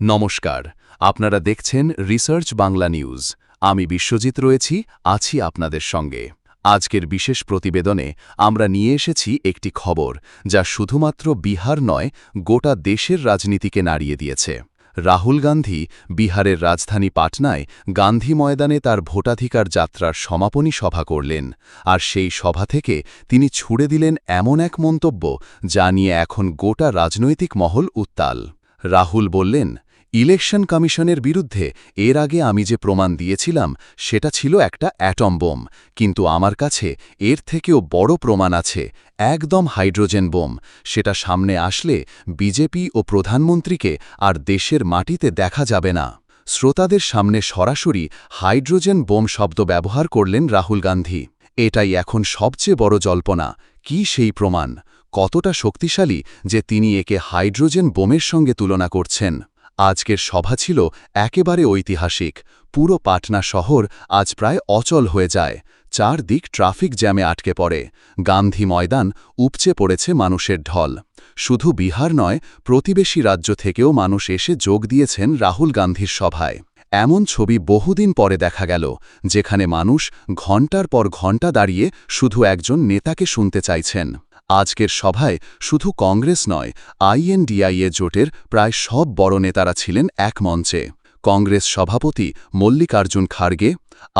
নমস্কার, আপনারা দেখছেন রিসার্চ বাংলা নিউজ। আমি বিশ্বজিৎ রয়েছি, আছি আপনাদের সঙ্গে। আজকের বিশেষ প্রতিবেদনে আমরা নিয়ে এসেছি একটি খবর, যা শুধুমাত্র বিহার নয়, গোটা দেশের রাজনীতিকে নাড়িয়ে দিয়েছে। রাহুল গান্ধী বিহারের রাজধানী পাটনায় গান্ধী ময়দানে তার ভোটাধিকার যাত্রার সমাপনী সভা করলেন, আর সেই সভা থেকে তিনি ছুড়ে দিলেন এমন এক মন্তব্য, যা নিয়ে এখন গোটা রাজনৈতিক মহল উত্তাল। রাহুল বললেন ইলেকশন কমিশনের বিরুদ্ধে এর আগে আমি যে প্রমাণ দিয়েছিলাম, সেটা ছিল একটা অ্যাটম বোম। কিন্তু আমার কাছে এর থেকেও বড় প্রমাণ আছে, একদম হাইড্রোজেন বোম। সেটা সামনে আসলে বিজেপি ও প্রধানমন্ত্রীকে আর দেশের মাটিতে দেখা যাবে না। শ্রোতাদের সামনে সরাসরি হাইড্রোজেন বোম শব্দ ব্যবহার করলেন রাহুল গান্ধী। এটাই এখন সবচেয়ে বড় জল্পনা। কি সেই প্রমাণ? কতটা শক্তিশালী যে তিনি একে হাইড্রোজেন বোমের সঙ্গে তুলনা করছেন? আজকের সভা ছিল একেবারে ঐতিহাসিক। পুরো পাটনা শহর আজ প্রায় অচল হয়ে যায়। চারদিক ট্রাফিক জ্যামে আটকে পড়ে। গান্ধী ময়দান উপচে পড়েছে মানুষের ঢল। শুধু বিহার নয়, প্রতিবেশী রাজ্য থেকেও মানুষ এসে যোগ দিয়েছেন রাহুল গান্ধীর সভায়। এমন ছবি বহুদিন পরে দেখা গেল, যেখানে মানুষ ঘণ্টার পর ঘণ্টা দাঁড়িয়ে শুধু একজন নেতাকে শুনতে চাইছেন। আজকের সভায় শুধু কংগ্রেস নয়, আইএনডিআইএ জোটের প্রায় সব বড় নেতারা ছিলেন এক মঞ্চে। কংগ্রেস সভাপতি মল্লিকার্জুন খার্গে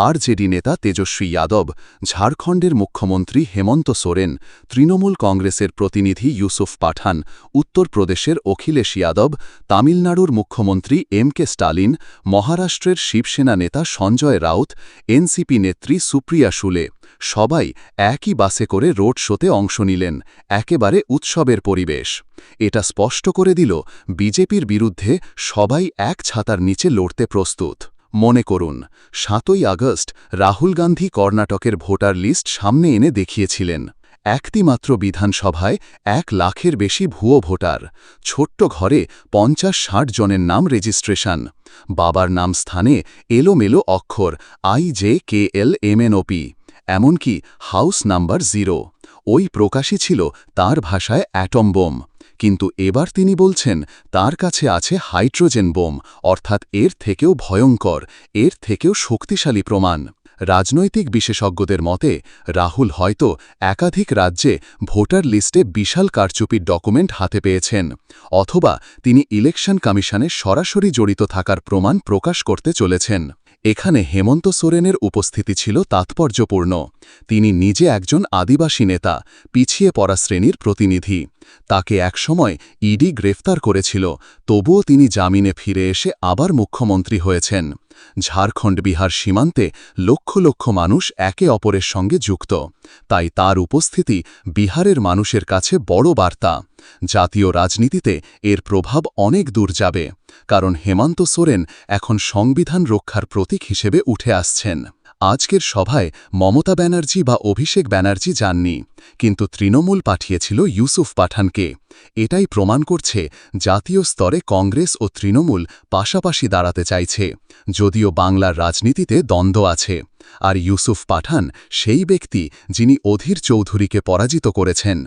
আরজেডি নেতা তেজস্বী যাদব, ঝাড়খণ্ডের মুখ্যমন্ত্রী হেমন্ত সোরেন, তৃণমূল কংগ্রেসের প্রতিনিধি ইউসুফ পাঠান, উত্তরপ্রদেশের অখিলেশ যাদব, তামিলনাড়ুর মুখ্যমন্ত্রী এম কে স্টালিন, মহারাষ্ট্রের শিবসেনা নেতা সঞ্জয় রাউত, এনসিপি নেত্রী সুপ্রিয়া শুলে সবাই একই বাসে করে রোড শোতে অংশ নিলেন, একেবারে উৎসবের পরিবেশ। এটা স্পষ্ট করে দিল, বিজেপির বিরুদ্ধে সবাই এক ছাতার নিচে লড়তে প্রস্তুত। মনে করুন, সাতই আগস্ট রাহুল গান্ধী কর্ণাটকের ভোটার লিস্ট সামনে এনে দেখিয়েছিলেন। একটিমাত্র বিধানসভায় এক লাখের বেশি ভুয়ো ভোটার, ছোট্ট ঘরে পঞ্চাশ ষাট জনের নাম রেজিস্ট্রেশন, বাবার নাম স্থানে এলোমেলো অক্ষর আই জে কে এল এমএনওপি এমনকি হাউস নাম্বার জিরো। ওই প্রকাশই ছিল তার ভাষায় অ্যাটম বোম। কিন্তু এবার তিনি বলছেন, তার কাছে আছে হাইড্রোজেন বোম, অর্থাৎ এর থেকেও ভয়ঙ্কর, এর থেকেও শক্তিশালী প্রমাণ। রাজনৈতিক বিশেষজ্ঞদের মতে, রাহুল হয়তো একাধিক রাজ্যে ভোটার লিস্টে বিশাল কারচুপির ডকুমেন্ট হাতে পেয়েছেন, অথবা তিনি ইলেকশন কমিশনে সরাসরি জড়িত থাকার প্রমাণ প্রকাশ করতে চলেছেন। এখানে হেমন্ত সোরেনের উপস্থিতি ছিল তাৎপর্যপূর্ণ। তিনি নিজে একজন আদিবাসী নেতা, পিছিয়ে পড়া শ্রেণির প্রতিনিধি। তাকে একসময় ইডি গ্রেফতার করেছিল, তবুও তিনি জামিনে ফিরে এসে আবার মুখ্যমন্ত্রী হয়েছেন। ঝাড়খণ্ড বিহার সীমান্তে লক্ষ লক্ষ মানুষ একে অপরের সঙ্গে যুক্ত। তাই তার উপস্থিতি বিহারের মানুষের কাছে বড় বার্তা। জাতীয় রাজনীতিতে এর প্রভাব অনেক দূর যাবে, কারণ হেমন্ত সোরেন এখন সংবিধান রক্ষার প্রতীক হিসেবে উঠে আসছেন। আজকের সভায় মমতা ব্যানার্জি বা অভিষেক ব্যানার্জি যাননি, কিন্তু তৃণমূল পাঠিয়েছিল ইউসুফ পাঠানকে। এটাই প্রমাণ করছে জাতীয় স্তরে কংগ্রেস ও তৃণমূল পাশাপাশি দাঁড়াতে চাইছে, যদিও বাংলার রাজনীতিতে দ্বন্দ্ব আছে। আর ইউসুফ পাঠান সেই ব্যক্তি যিনি অধীর চৌধুরীকে পরাজিত করেছেন।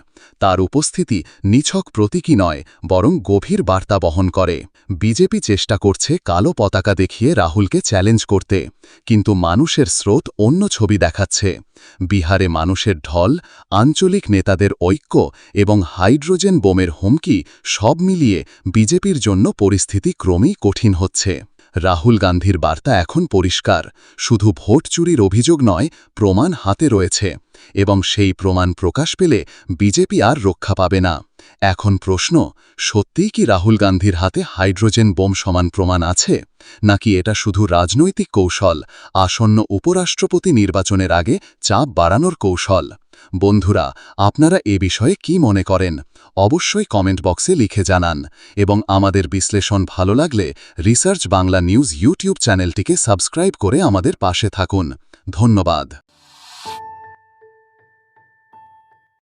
তার উপস্থিতি নিছক প্রতীকী নয়, বরং গভীর বার্তা বহন করে। বিজেপি চেষ্টা করছে কালো পতাকা দেখিয়ে রাহুলকে চ্যালেঞ্জ করতে, কিন্তু মানুষের স্রোত অন্য ছবি দেখাচ্ছে। বিহারে মানুষের ঢল, আঞ্চলিক নেতাদের ঐক্য এবং হাইড্রোজেন বোমের হুমকি সব মিলিয়ে বিজেপির জন্য পরিস্থিতি ক্রমেই কঠিন হচ্ছে। রাহুল গান্ধীর বার্তা এখন পরিষ্কার। শুধু ভোট চুরির অভিযোগ নয়, প্রমাণ হাতে রয়েছে। এবং সেই প্রমাণ প্রকাশ পেলে বিজেপি আর রক্ষা পাবে না। এখন প্রশ্ন, সত্যিই কি রাহুল গান্ধীর হাতে হাইড্রোজেন বোম সমান প্রমাণ আছে? নাকি এটা শুধু রাজনৈতিক কৌশল, আসন্ন উপরাষ্ট্রপতি নির্বাচনের আগে চাপ বাড়ানোর কৌশল? বন্ধুরা, আপনারা এ বিষয়ে কি মনে করেন? অবশ্যই কমেন্ট বক্সে লিখে জানান। এবং আমাদের বিশ্লেষণ ভালো লাগলে রিসার্চ বাংলা নিউজ ইউটিউব চ্যানেলটিকে সাবস্ক্রাইব করে আমাদের পাশে থাকুন। ধন্যবাদ।